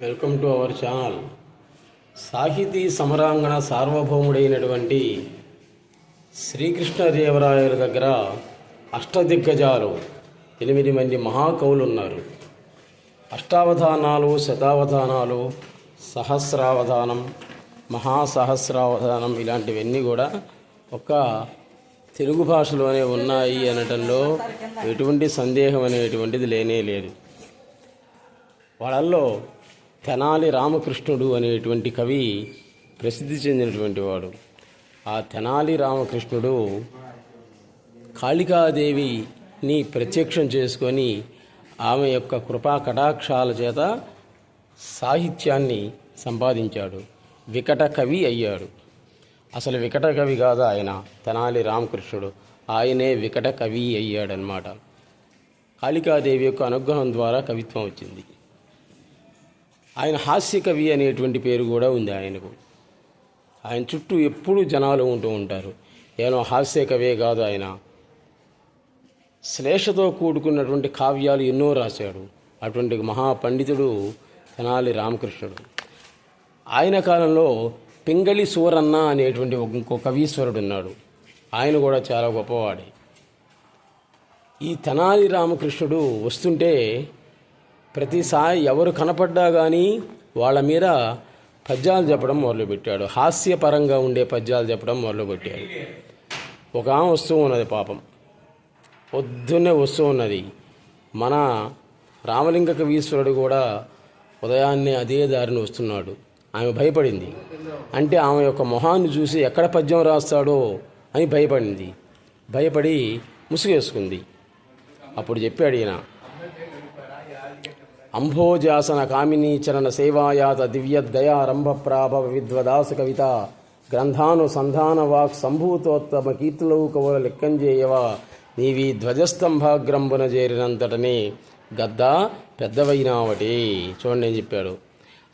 Welcome to our channel. సాహితీ సమరాంగణ సార్వభౌముడైనటువంటి శ్రీకృష్ణదేవరాయల దగ్గర అష్టదిగ్గజాలు ఎనిమిది మంది మహాకవులు ఉన్నారు అష్టావధానాలు శతావధానాలు సహస్రావధానం మహాసహస్రావధానం ఇలాంటివన్నీ కూడా ఒక తెలుగు భాషలోనే ఉన్నాయి అనటంలో ఎటువంటి సందేహం అనేటువంటిది లేనే లేదు. వాళ్ళల్లో తెనాలి రామకృష్ణుడు అనేటువంటి కవి ప్రసిద్ధి చెందినటువంటి వాడు. ఆ తెనాలి రామకృష్ణుడు కాళికాదేవిని ప్రత్యక్షం చేసుకొని ఆమె యొక్క కృపా కటాక్షాల చేత సాహిత్యాన్ని సంపాదించాడు. వికట కవి అయ్యాడు. అసలు వికట కవి కాదు ఆయన తెనాలి రామకృష్ణుడు. ఆయనే వికట కవి అయ్యాడనమాట కాళికాదేవి యొక్క అనుగ్రహం ద్వారా కవిత్వం వచ్చింది. ఆయన హాస్యకవి అనేటువంటి పేరు కూడా ఉంది ఆయనకు. ఆయన చుట్టూ ఎప్పుడూ జనాలు ఉంటూ ఉంటారు. ఏనో హాస్య కవే కాదు ఆయన. శ్లేషతో కూడుకున్నటువంటి కావ్యాలు ఎన్నో రాశాడు. అటువంటి మహాపండితుడు తెనాలి రామకృష్ణుడు. ఆయన కాలంలో పింగళి సూరన్న అనేటువంటి ఇంకో కవీశ్వరుడు ఉన్నాడు. ఆయన కూడా చాలా గొప్పవాడే. ఈ తెనాలి రామకృష్ణుడు వస్తుంటే ప్రతిసారి ఎవరు కనపడ్డా కానీ వాళ్ళ మీద పద్యాలు చెప్పడం మొదలుపెట్టాడు. హాస్యపరంగా ఉండే పద్యాలు చెప్పడం మొదలుపెట్టాడు. ఒక ఆమె వస్తూ ఉన్నది పాపం. పొద్దున్నే వస్తూ ఉన్నది. మన రామలింగ కవీశ్వరుడు కూడా ఉదయాన్నే అదే దారిని వస్తున్నాడు. ఆమె భయపడింది. అంటే ఆమె యొక్క మొహాన్ని చూసి ఎక్కడ పద్యం రాస్తాడో అని భయపడింది. భయపడి ముసుగేసుకుంది. అప్పుడు చెప్పాడు ఈయన అంభోజాసన కామినీచరణ సేవాయాత దివ్య దయారంభ ప్రాభవ విద్వదాసు కవిత గ్రంథానుసంధాన వాక్ సంభూతోత్తమ కీర్తులవు కవుల లెక్కంజేయవా నీవి ధ్వజస్తంభాగ్రంభున చేరినంతటనే గద్ద పెద్దవైనావటి. చూడండి ఏం చెప్పాడు.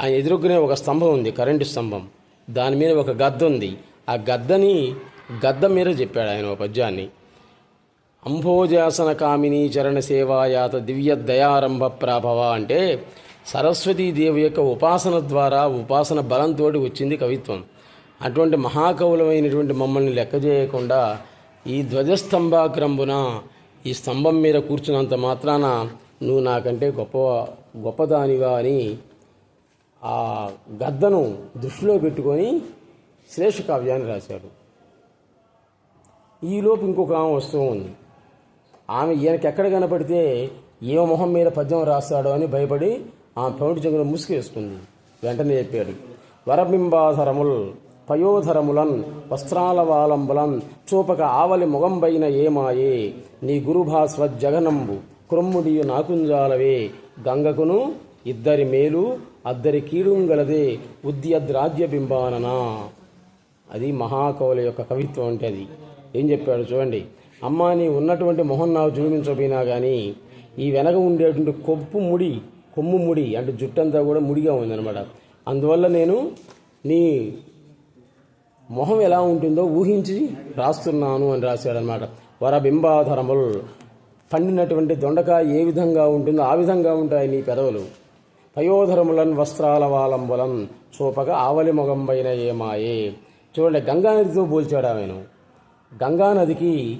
ఆయన ఎదురుకునే ఒక స్తంభం ఉంది కరెంటు స్తంభం. దాని మీద ఒక గద్ద ఉంది ఆ గద్దని గద్ద మీద చెప్పాడు ఆయన ఒక పద్యాన్ని అంభోజాసన కామిని చరణ సేవాయాత దివ్య దయారంభ ప్రాభవ అంటే సరస్వతీదేవి యొక్క ఉపాసన ద్వారా ఉపాసన బలంతో వచ్చింది కవిత్వం. అటువంటి మహాకవులమైనటువంటి మమ్మల్ని లెక్క చేయకుండా ఈ ధ్వజస్తంభాగ్రంబున ఈ స్తంభం మీద కూర్చున్నంత మాత్రాన నువ్వు నాకంటే గొప్ప గొప్పదానివా అని ఆ గద్దను దృష్టిలో పెట్టుకొని శ్రేష్ఠ కావ్యాన్ని రాశాడు. ఈలోపు ఇంకొక ఆమె వస్తూ ఉంది. ఆమె ఈయనకి ఎక్కడ కనపడితే ఏ మొహం మీద పద్యం రాస్తాడో అని భయపడి ఆమె పెంటి చెంగును ముసుకేసుకుంది వెంటనే చెప్పాడు వరబింబాధరముల్ పయోధరములన్ వస్త్రాల వాలంబులన్ చూపక ఆవలి మొగంబైన ఏమాయే నీ గురుభాస్వ జగనంబు క్రొమ్ముడియు నాకుంజాలవే గంగకును ఇద్దరి మేలు అద్దరి కీడుంగలదే ఉద్యద్రాజ్య బింబాననా అది మహాకవుల యొక్క కవిత్వం అంటే అది. ఏం చెప్పాడు చూడండి అమ్మా నీ ఉన్నటువంటి మొహం నాకు చూపించకపోయినా కానీ ఈ వెనక ఉండేటువంటి కొప్పు ముడి కొమ్ము ముడి అంటే జుట్టంతా కూడా ముడిగా ఉందన్నమాట. అందువల్ల నేను నీ మొహం ఎలా ఉంటుందో ఊహించి రాస్తున్నాను అని రాశాడనమాట వరబింబాధరములు పండినటువంటి దొండకాయ ఏ విధంగా ఉంటుందో ఆ విధంగా ఉంటాయి నీ పెదవులు. పయోధరములన్ వస్త్రాల వాలంబులం చూపక ఆవలి మొగంబైన ఏమాయే. చూడండి గంగానదితో పోల్చాడు ఆమెను. గంగానదికి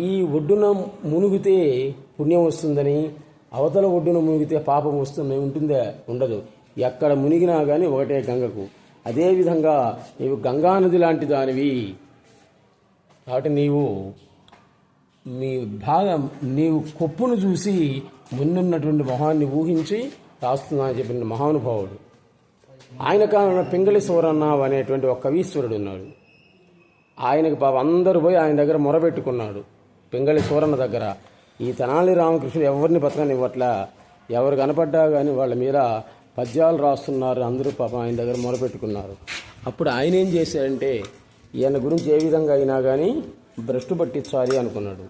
ఈ ఒడ్డున మునిగితే పుణ్యం వస్తుందని అవతల ఒడ్డున మునిగితే పాపం వస్తుంది ఉంటుందే? ఉండదు. ఎక్కడ మునిగినా కానీ ఒకటే గంగకు. అదేవిధంగా నీవు గంగానది లాంటి దానివి. కాబట్టి నీవు నీ బాగా నీవు కొప్పును చూసి ముందున్నటువంటి మొహాన్ని ఊహించి రాస్తున్నా అని చెప్పిన మహానుభావుడు. ఆయన కారణ పింగళి సూరన్నావు అనేటువంటి ఒక కవీశ్వరుడు ఉన్నాడు. ఆయనకు పాప అందరూ పోయి ఆయన దగ్గర మొరబెట్టుకున్నాడు. పింగళి సూరన్న దగ్గర ఈ తెనాలి రామకృష్ణుడు ఎవరిని బతకనివ్వట్లా? ఎవరు కనపడ్డా కానీ వాళ్ళ మీద పద్యాలు రాస్తున్నారు. అందరూ పాపం ఆయన దగ్గర మొరపెట్టుకున్నారు. అప్పుడు ఆయన ఏం చేశాడంటే ఈయన గురించి ఏ విధంగా అయినా కానీ భ్రష్టు పట్టించాలి అనుకున్నాడు.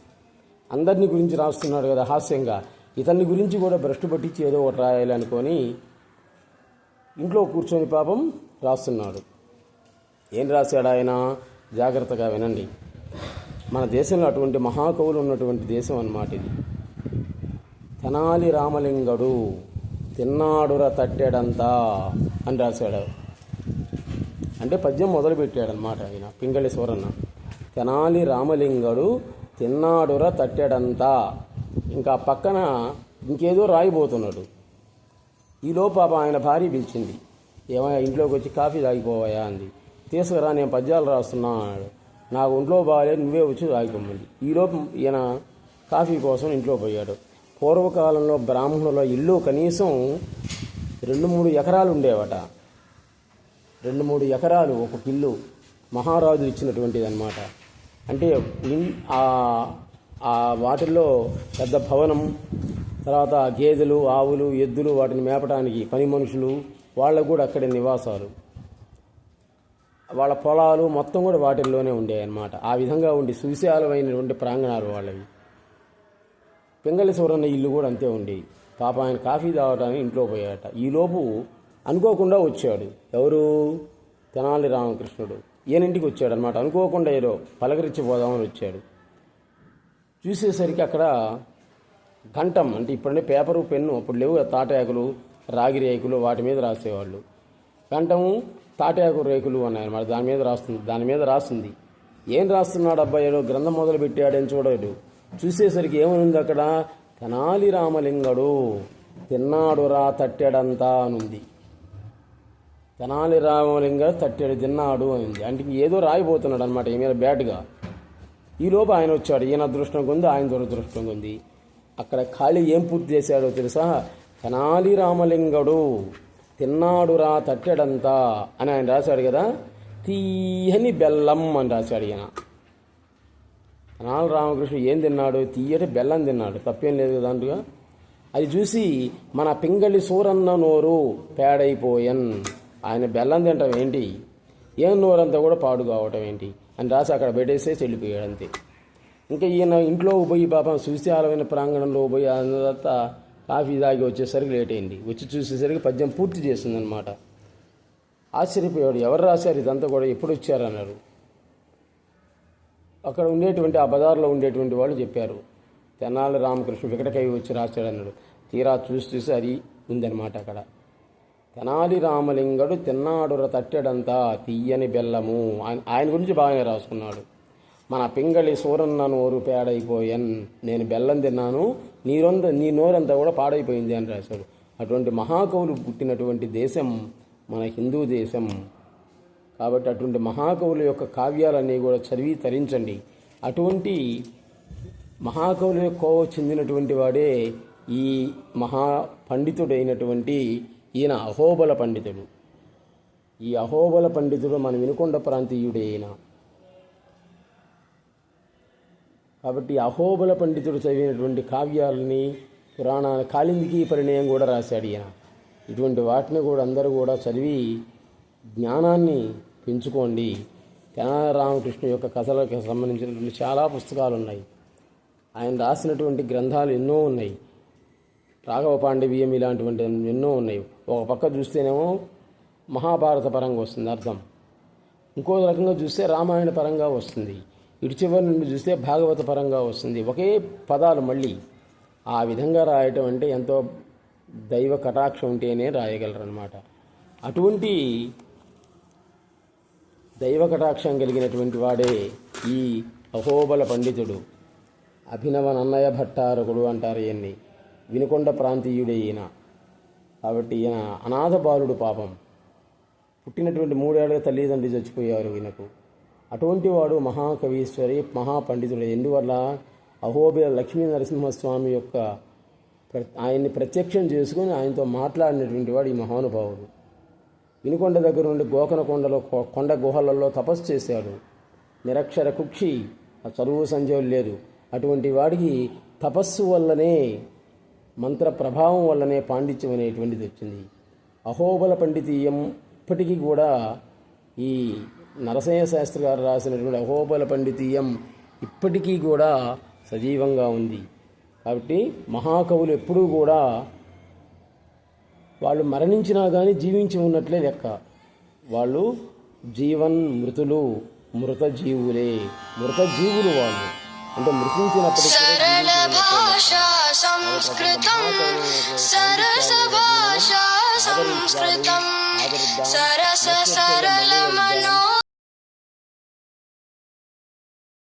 అందరిని గురించి రాస్తున్నాడు కదా హాస్యంగా. ఇతన్ని గురించి కూడా భ్రష్టు పట్టించి ఏదో ఒకటి రాయాలి అనుకొని ఇంట్లో కూర్చొని పాపం రాస్తున్నాడు. ఏం రాశాడు ఆయన? జాగ్రత్తగా వినండి. మన దేశంలో అటువంటి మహాకవులు ఉన్నటువంటి దేశం అన్నమాట ఇది. తెనాలి రామలింగడు తిన్నాడుర తట్టాడంతా అని రాశాడు. అంటే పద్యం మొదలుపెట్టాడనమాట ఆయన పింగళి సూరన్న తెనాలి రామలింగడు తిన్నాడుర తట్టాడంతా. ఇంకా పక్కన ఇంకేదో రాయిపోతున్నాడు ఈలో పాప ఆయన భార్య పిలిచింది. ఏమైనా ఇంట్లోకి వచ్చి కాఫీ తాగిపోవాయా అంది. తీసుకురా నేను పద్యాలు రాస్తున్నా అన్నాడు నాకు ఒంట్లో బాగాలేదు నువ్వే వచ్చి తాగిపోమంది ఈలోపు ఈయన కాఫీ కోసం ఇంట్లో పోయాడు. పూర్వకాలంలో బ్రాహ్మణుల ఇల్లు కనీసం రెండు మూడు ఎకరాలు ఉండేవట. రెండు మూడు ఎకరాలు ఒక ఇల్లు మహారాజు ఇచ్చినటువంటిది అనమాట అంటే ఆ- ఆ వాటిల్లో పెద్ద భవనం తర్వాత గేదెలు ఆవులు ఎద్దులు వాటిని మేపడానికి పని మనుషులు వాళ్ళకు కూడా అక్కడే నివాసాలు. వాళ్ళ పొలాలు మొత్తం కూడా వాటిల్లోనే ఉండేవి అనమాట ఆ విధంగా ఉండి సువిశాలమైనటువంటి ప్రాంగణాలు వాళ్ళవి. పింగళి సూరన్న ఇల్లు కూడా అంతే ఉండేవి. పాప ఆయన కాఫీ తాగటానికి ఇంట్లో పోయాట ఈలోపు అనుకోకుండా వచ్చాడు. ఎవరు? తెనాలి రామకృష్ణుడు. ఈయనింటికి వచ్చాడు అనమాట అనుకోకుండా ఏదో పలకరించి పోదామని వచ్చాడు. చూసేసరికి అక్కడ గంటం అంటే ఇప్పుడంటే పేపరు పెన్ను అప్పుడు లేవు తాటాకులు రాగి రేకులు వాటి మీద రాసేవాళ్ళు. కంఠము తాటాకు రేకులు అన్నాయన్నమాట. దాని మీద రాస్తుంది దాని మీద రాస్తుంది. ఏం రాస్తున్నాడు అబ్బాయి గ్రంథం మొదలు పెట్టాడని చూడాడు. చూసేసరికి ఏమనుంది అక్కడ? తెనాలి రామలింగడు తిన్నాడురా తట్టాడంతా అనుంది. తెనాలి రామలింగడు తట్టాడు తిన్నాడు అనింది. అంటే ఏదో రాయిపోతున్నాడు అనమాట ఈ మీద బ్యాట్గా ఈలోపు ఆయన వచ్చాడు. ఈయన అదృష్టం కొంది ఆయన దురదృష్టం కొంది. అక్కడ ఖాళీ ఏం పూర్తి చేశాడో తెలుసా? తెనాలి రామలింగడు తిన్నాడురా తట్టెడంతా అని ఆయన రాశాడు కదా తీయని బెల్లం అని రాశాడు ఈయన. నాలు రామకృష్ణ ఏం తిన్నాడు? తీయటి బెల్లం తిన్నాడు. తప్పేం లేదు కదా దాంట్లో అది చూసి మన పింగళి సూరన్న నోరు పేడైపోయన్. ఆయన బెల్లం తింటాం ఏంటి? ఏం నోరంతా కూడా పాడు కావటం ఏంటి? అని రాసి అక్కడ పెట్టేస్తే వెళ్ళిపోయాడు అంతే. ఇంకా ఈయన ఇంట్లో పోయి పాపం సువిశాలమైన ప్రాంగణంలో పోయి ఆ తర్వాత కాఫీ తాగి వచ్చేసరికి లేట్ అయింది. వచ్చి చూసేసరికి పద్యం పూర్తి చేసిందనమాట ఆశ్చర్యపోయాడు ఎవరు రాశారు ఇదంతా కూడా? ఎప్పుడు వచ్చారు అన్నారు అక్కడ ఉండేటువంటి ఆ బజార్లో ఉండేటువంటి వాళ్ళు చెప్పారు. తెనాలి రామకృష్ణ వికటకవి వచ్చి రాశాడు అన్నాడు తీరా చూసి చూసి అది ఉందన్నమాట అక్కడ. తెనాలి రామలింగడు తిన్నాడుర తట్టెడంతా తీయని బెల్లము ఆయన ఆయన గురించి బాగానే రాసుకున్నాడు. మన పింగళి సూరన్నను నోరు పేడైపోయాన్ నేను బెల్లం తిన్నాను నీరంత నీ నోరంతా కూడా పాడైపోయింది అని రాశాడు. అటువంటి మహాకవులు పుట్టినటువంటి దేశం మన హిందూ దేశం. కాబట్టి అటువంటి మహాకవుల యొక్క కావ్యాలన్నీ కూడా చదివి తరించండి. అటువంటి మహాకవుల కోవ చెందినటువంటి వాడే ఈ మహా పండితుడైనటువంటి ఈయన అహోబల పండితుడు. ఈ అహోబల పండితుడు మన వినుకొండ ప్రాంతీయుడే ఈయన కాబట్టి అహోబల పండితుడు చదివినటువంటి కావ్యాలని పురాణాల కాళిందికి పరిణయం కూడా రాశాడు ఈయన. ఇటువంటి వాటిని కూడా అందరూ కూడా చదివి జ్ఞానాన్ని పెంచుకోండి. తెనాలి రామకృష్ణ యొక్క కథలకు సంబంధించినటువంటి చాలా పుస్తకాలు ఉన్నాయి ఆయన రాసినటువంటి గ్రంథాలు ఎన్నో ఉన్నాయి. రాఘవ పాండవీయం ఇలాంటివంటి ఎన్నో ఉన్నాయి. ఒక పక్క చూస్తేనేమో మహాభారత పరంగా వస్తుంది అర్థం. ఇంకో రకంగా చూస్తే రామాయణ పరంగా వస్తుంది. ఇటు చివరి నుండి చూస్తే భాగవత పరంగా వస్తుంది. ఒకే పదాలు మళ్ళీ ఆ విధంగా రాయటం అంటే ఎంతో దైవ కటాక్షం ఉంటేనే రాయగలరనమాట అటువంటి దైవ కటాక్షం కలిగినటువంటి వాడే ఈ అహోబల పండితుడు. అభినవ నన్నయ భట్టారకుడు అంటారు ఈయన్ని. వినుకొండ ప్రాంతీయుడే ఈయన కాబట్టి ఈయన అనాథ బాలుడు పాపం. పుట్టినటువంటి మూడేళ్ళ తల్లిదండ్రులు చచ్చిపోయారు ఈయనకు. అటువంటి వాడు మహాకవీశ్వరి మహాపండితుడు. ఎందువల్ల? అహోబిల లక్ష్మీ నరసింహస్వామి యొక్క ఆయన్ని ప్రత్యక్షం చేసుకుని ఆయనతో మాట్లాడినటువంటి వాడు ఈ మహానుభావుడు. వినుకొండ దగ్గర నుండి గోకనకొండలో కొ- కొండ గుహలలో తపస్సు చేశాడు. నిరక్షర కుక్షి ఆ చదువు సంజయం లేదు. అటువంటి వాడికి తపస్సు వల్లనే మంత్ర ప్రభావం వల్లనే పాండిత్యం అనేటువంటిది వచ్చింది. అహోబల పండితీయం ఇప్పటికీ కూడా ఈ నరసింహ శాస్త్రి గారు రాసినటువంటి అహోబల పండితీయం ఇప్పటికీ కూడా సజీవంగా ఉంది. కాబట్టి మహాకవులు ఎప్పుడూ కూడా వాళ్ళు మరణించినా కానీ జీవించి ఉన్నట్లే లెక్క. వాళ్ళు జీవన్ మృతులు మృత జీవులే. మృత జీవులు వాళ్ళు. అంటే మృతించినప్పటికీ సరస సరళ